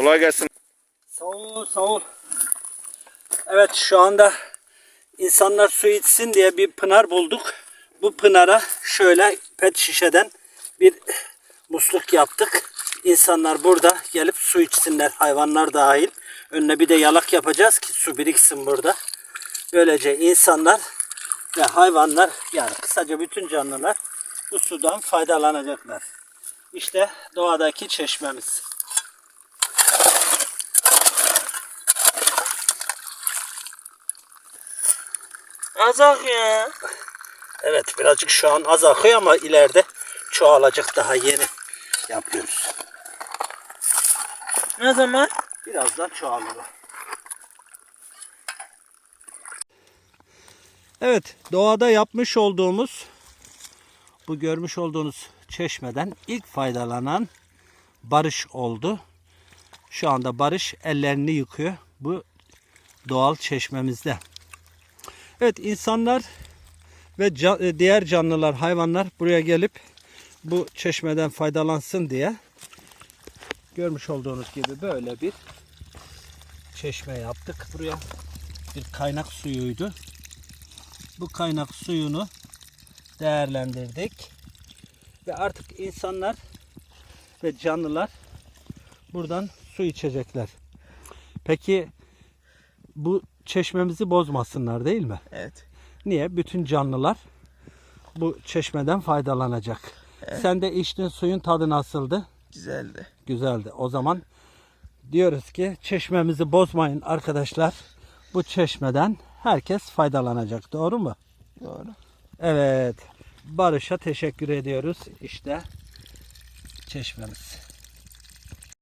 Kolay gelsin. Sağ ol, sağ ol. Evet şu anda insanlar su içsin diye bir pınar bulduk. Bu pınara şöyle pet şişeden bir musluk yaptık. İnsanlar burada gelip su içsinler hayvanlar dahil. Önüne bir de yalak yapacağız ki su biriksin burada. Böylece insanlar ve hayvanlar yani kısaca bütün canlılar bu sudan faydalanacaklar. İşte doğadaki çeşmemiz. Azak ya. Evet birazcık şu an az akıyor ama ileride çoğalacak daha yeni yapıyoruz. Ne zaman? Birazdan çoğalır. Evet doğada yapmış olduğumuz bu görmüş olduğunuz çeşmeden ilk faydalanan Barış oldu. Şu anda Barış ellerini yıkıyor bu doğal çeşmemizde. Evet insanlar ve ca- e, diğer canlılar, hayvanlar buraya gelip bu çeşmeden faydalansın diye görmüş olduğunuz gibi böyle bir çeşme yaptık. Buraya bir kaynak suyuydu. Bu kaynak suyunu değerlendirdik. Ve artık insanlar ve canlılar buradan su içecekler. Peki bu çeşmemizi bozmasınlar değil mi? Evet. Niye? Bütün canlılar bu çeşmeden faydalanacak. Sen de içtiğin suyun tadı nasıldı? Güzeldi. Güzeldi. O zaman diyoruz ki çeşmemizi bozmayın arkadaşlar. Bu çeşmeden herkes faydalanacak. Doğru mu? Doğru. Evet. Barış'a teşekkür ediyoruz. İşte çeşmemiz.